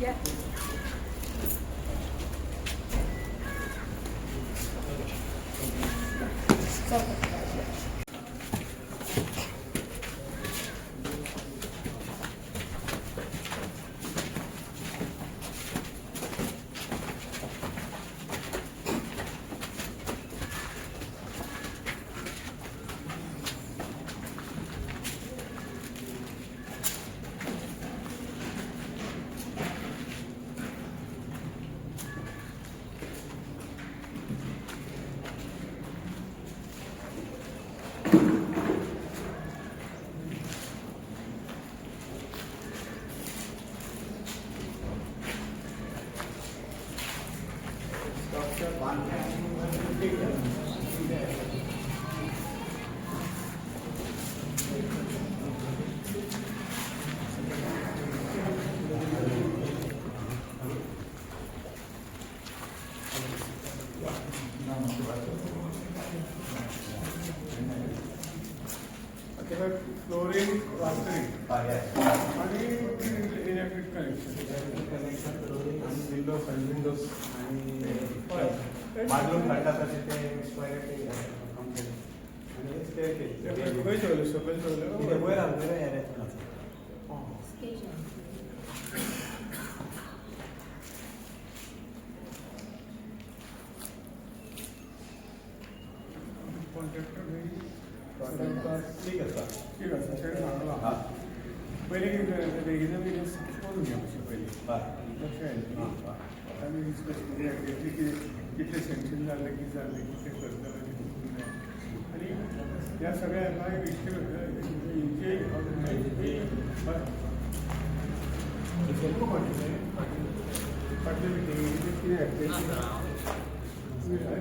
या. Flooring plastering आणि electric connection windows आणि विंडोज आणि बाथरूम खड्डासाठी ते स्क्वेअर ते कंप्लीट आणि staircase. खंय ठेवलं सकयल तिथे ठेवलं वयर आमच्या एरियातून कॉन्ट्रॅक्टर ठीक आहे सर ठीक आहे सर हां सांगला पहिले किती करायचं बेगीन बेगीन करून घ्या मातशें पयलीं बरं लक्ष हां येईल हां आमी डिस्कस करूया कितले कितें कितले सँक्शन जाल्ले कितें जाल्ले कितले करतले तें करून घ्या. आणि ह्या सगळ्या हाका एक इश्यू हेंचे फाटले मिटिंगेचे कितें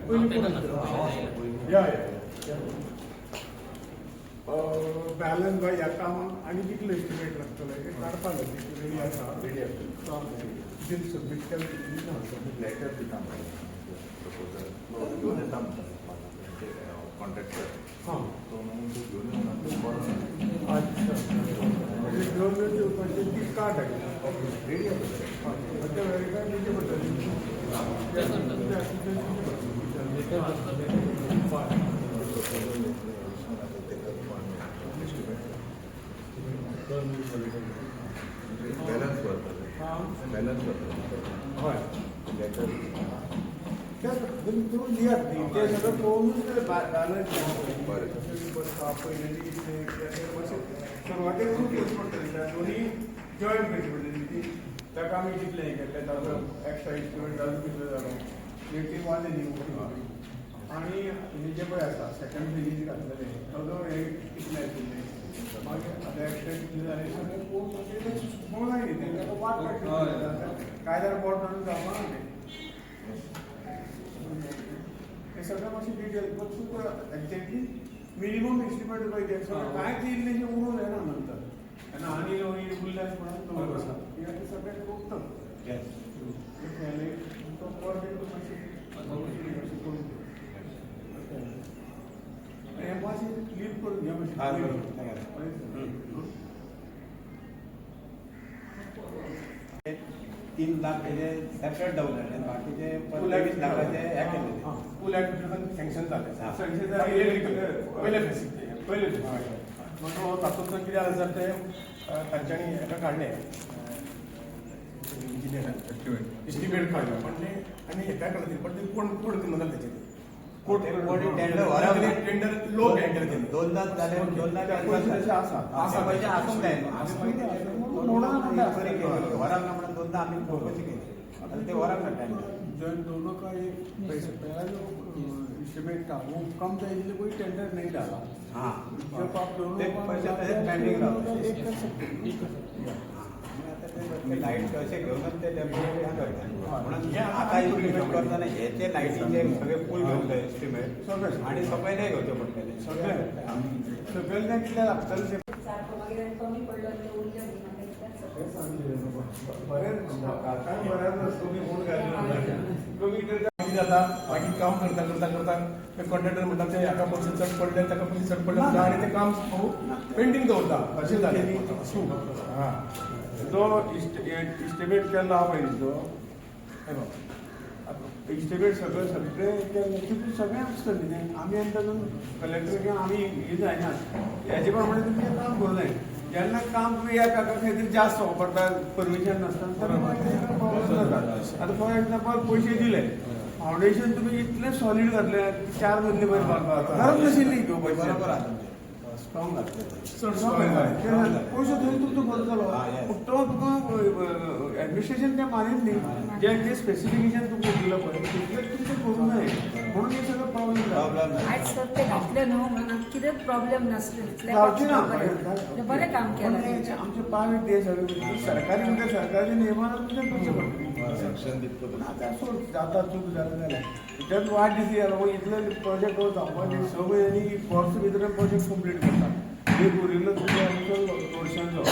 पयलीं या या बॅलन्स बाय ह्या कामाक आनी कितलो एस्टिमेट लागतलो हे काडपा लागले रेडी आसा रेडी आसा बिल सबमीट केलें लेटर दिता प्रपोजल घेवन येता कॉन्ट्रॅक्टर हां तो म्हणून तो घेवन येवना तो बरो अच्छा म्हणजे घेऊन येवपाचे ती कार्ड आहे रेडी आसा त्या वेळी काय किती बॅलन्स करतले बॅलन्स करतले हय सुरवातेक खूब यूज पडटली त्या दोनी जॉयन करची पडटली ती ताका आमी कितलें हें केल्लें ताजो एक्स्ट्रा इन्स्ट्रुमेंट ताजो कितलो जालो एक वाले न्ही आणि हे जे पळय आसा सेकंड फेजीस घातलेले ताजो हे कितले आशिल्ले मागीर आतां एक्स्ट्रा कितले जाले सगळे पळोवन मागीर ते सुचोवंक जाय वाट काडची जाल्यार बोट धरून जावपा ना तें हे सगळं मातशें डिटेल पण तुका एक्झॅक्टली मिनिमम एस्टिमेट पाहिजे सगळं काय ते इल्लेशें उरूं जायना नंतर आनी आनी उरल्यास म्हणून दवर आसा कित्याक ते सगळें खूब तो पर डे मातशें करून. हे मातशें लीव करून हां, मातशें करून घ्या. तीन लाख त्याचे सेपरेट डावले बाकीचे पंचवीस लाखाचे हे केलेले फुल ऍडमिशन सँक्शन जालें हां. सँक्शन पयले फेसिक पयले मग तातूंत कितें आसा ते? तांच्यांनी हेका काडलें इंजिनियरान एस्टिमेट काडलो पण ते आनी हेका काडले पण ते कोण कोण करना जालें तेचेर कोण ते कोणी टेंडर लो टेंडर केलें. दोनदा झाले पयशे तशे आसा आसा पयशे आसूंक जाय बरें केलें वराक ना म्हणून दोनदा आम्ही चौकशी केली आता ते वराक ना टेंडर जन दोनों का ये पैसे पहला जो एस्टिमेट था वो कम था इसलिए कोई टेंडर नहीं डाला हां जब आप दोनों ते का पैसे मिलाते तसेच हैं, pending तो राहतात. एक कर सकते हैं, एक कर सकते हैं. आणि आता ते- ते लाइट असे घेऊनच ते डेफिनेटली हा करतात म्हणून हे आता इस्टिमेट करताना ह्याचे लाईटीचे सगळे फुल घेऊन एस्टिमेट सगळें. आणि सगळे नाही घेवचे पडटले सगळें सगळ्यांना कितले लागतले ते सारखं वगैरे कमी पडलं ते उरलं नाही ना हे त्याच्यात. सांगितलें न्हू. बरें काकाय बऱ्याच तुम्ही कोण घालून कमी तर कितें जाता मागीर काम करता करता करता ते कॉन्ट्रॅक्टर म्हणटा ते हाका पयशे चड पडले ताका पयशे चड पडले म्हणटा आनी ते काम पेंडींग दवरता अशें जालें हा. तो इस्टिमेट केला हा पळय तो. इस्टिमेट सगळं सगळे केलं तितून सगळें आसतलें न्ही आमी तातूंत कलेक्टर आमी हे जायना हेजे प्रमाणे तुमचें काम करूं जाय जेन्ना काम या काका खंय जास्त वापरता परमिशन नासता आतां फॉर एक्झाम्पल पयशे दिले. फावंडेशन तुम्ही इतले सॉलिड घातले चार मजले वयर बांदपाक गरज नाशिल्ली घेवपाची स्ट्रॉंग घातले चड पयशे थंय तुमचो खर्च जालो पूण तो तुका एडमिनिस्ट्रेशन तें मानीत न्ही. जें जें स्पेसिफिकेशन तुमकां दिलं पळय तितलें तुमचें करूंक जाय म्हणून हे सगळं प्रॉब्लेम जाला प्रॉब्लेम आयज तर ते घातले न्हू म्हणून कितें प्रॉब्लेम नासले. ना बरें काम पण केलें हे आमचे प्रायव्हेट देश सरकारी म्हणजे सरकारच्या नियमानं तुमचे करचे पण आता सोड जाता चूक जालें जाल्यार त्यात वाट जाल्यार मग इतले प्रोजेक्ट जावपा न्ही स म्हयन्यांनी वर्स भितर प्रोजेक्ट कंप्लीट करता एक उरिल्लो तुमच्या आमचो तोडशांचो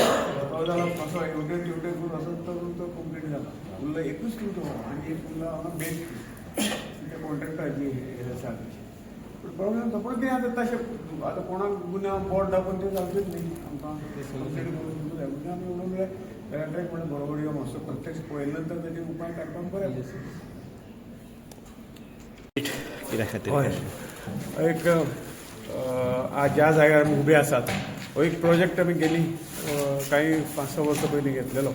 तो जालो असो हेवटेन तेवटेन करून असो तो तो कंप्लीट जाला उरलो एकूच तुमचो आनी एक उरलो हांगा बेस्ट त्या कॉन्ट्रॅक्टराची हे आसा प्रॉब्लेम तो पण कितें आतां तशें आतां कोणाक गुन्या बोर्ड दाखोवन ते जावचेच न्ही. आमकां ते कंप्लेन करून जाय कलेक्टराक म्हणून बरोबर मातसो प्रत्यक्ष पळयले नंतर तेजे उपाय काडपाक बरें. कित्या खातीर हय एक ज्या जाग्यार आमी उबे आसात हो एक प्रोजेक्ट आमी गेली काही पांच स वर्सां पयलीं घेतलेलो.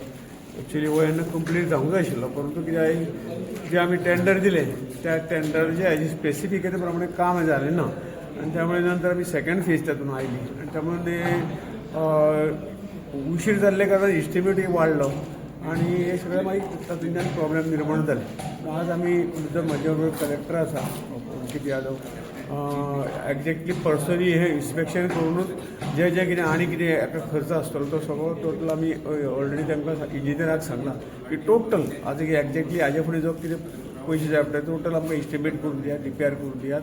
एक्चुली हो येन्ना कंप्लीट जावंक जाय आशिल्लो परंतु कितें जे आमी टेंडर दिले त्या टेंडरचे हेजे स्पेसिफिकेशन प्रमाणे काम जालें ना. आनी त्यामुळे नंतर आमी सेकंड फेज तातूंत आयली आनी त्यामुळे उशीर जाल्ले कारण इस्टिमेटूय वाडलो आणि हे सगळें मागीर तातूंतल्यान प्रॉब्लेम निर्माण जाले आज आमी जो म्हजे बरोबर कलेक्टर आसा अंकीत यादव. एक्झॅक्टली पर्सनली हे इन्स्पेक्शन करूनच जे जे कितें आनी कितें हाका खर्च आसतलो तो सगळो टोटल आमी ऑलरेडी तांकां इंजिनियराक सांगला. की टोटल आज एक्झॅक्टली हाजे फुडें जो कितें पयशे जाय पडटा टोटल आमकां इस्टिमेट करून दियात रिपेर करून दियात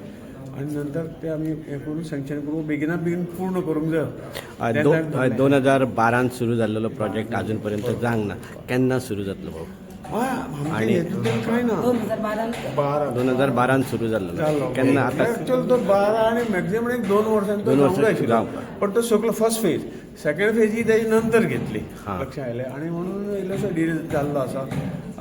आनी नंतर ते आमी हें करून सँक्शन करून बेगिना बेगीन पूर्ण करूंक जाय दो- दोन हजार बारान सुरू जाल्लो प्रोजेक्ट अजून पर्यंत जावंक ना. केन्ना सुरू जातलो भाऊ? आणि- कांय ना दोन हजार बारान बारा. दोन हजार बारान सुरू जाल्लो जालो केन्ना आता? तो बारा आणि मॅक्झिमम एक दोन वर्सांनी तो दोन जावंक. पण तो सगळो फर्स्ट फेज सेकंड फेज ही त्याची नंतर घेतली. हा. लक्षात आयलें आणि म्हणून इल्लोसो डील जाल्लो आसा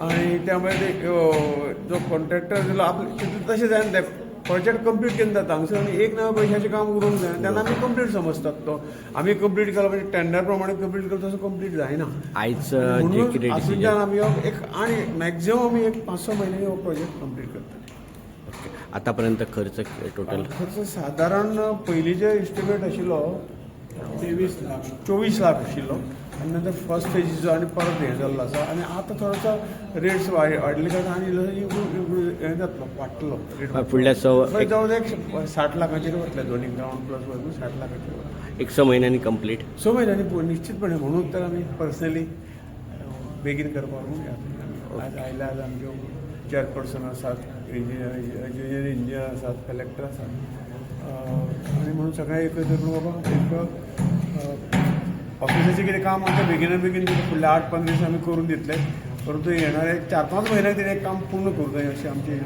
आणि त्यामुळे ते जो कॉन्ट्रॅक्टर दिलो आपले तितून तशें जायना ते प्रोजेक्ट कंप्लीट केन्ना जाता. हांगसर आनी एक नव्या पयशाचें काम उरूंक जाय तेन्ना आमी कंप्लीट समजतात तो. आमी कंप्लीट केलो म्हणजे टेंडर प्रमाणे कंप्लीट केलो तसो कंप्लीट जायना आयज हातूंतल्यान डिसिजन आमी हो एक आणि मॅक्झिमम आमी एक पांच स म्हयन्यांनी हो प्रोजेक्ट कंप्लीट करतले आतापर्यंत खर्च टोटल खर्च सादारण पयलींचे इस्टिमेट आशिल्लो तेवीस लाख चोवीस लाख आशिल्लो आनी नंतर फर्स्ट फेजीचो आनी परत हें जाल्लो आसा आनी आतां थोडोसो रेट्स वाडले कारणान आनी हें जातलो वाडटलो रेट फुडल्या स मागीर एक- साठ लाखाचेर वतले दोनी ग्रावंड प्लस वरून साठ लाखाचेर एक स म्हयन्यांनी कंप्लीट स म्हयन्यांनी निश्चितपणे. म्हणून तर आमी पर्सनली बेगीन करपाक आज आयले आज आमच्यो चेअरपर्सन आसात इंजिनियर इंजिनियर आसात कलेक्टर आसात आणि म्हणून सगळें एकत्र करून बाबा एक ऑफिसाचें कितें काम तें बेगिना बेगीन फुडले आठ पंदरा दीस आमी करून दितले परंतु येणारे चार पांच म्हयन्याक तिणें काम पूर्ण करू जाय अशें आमची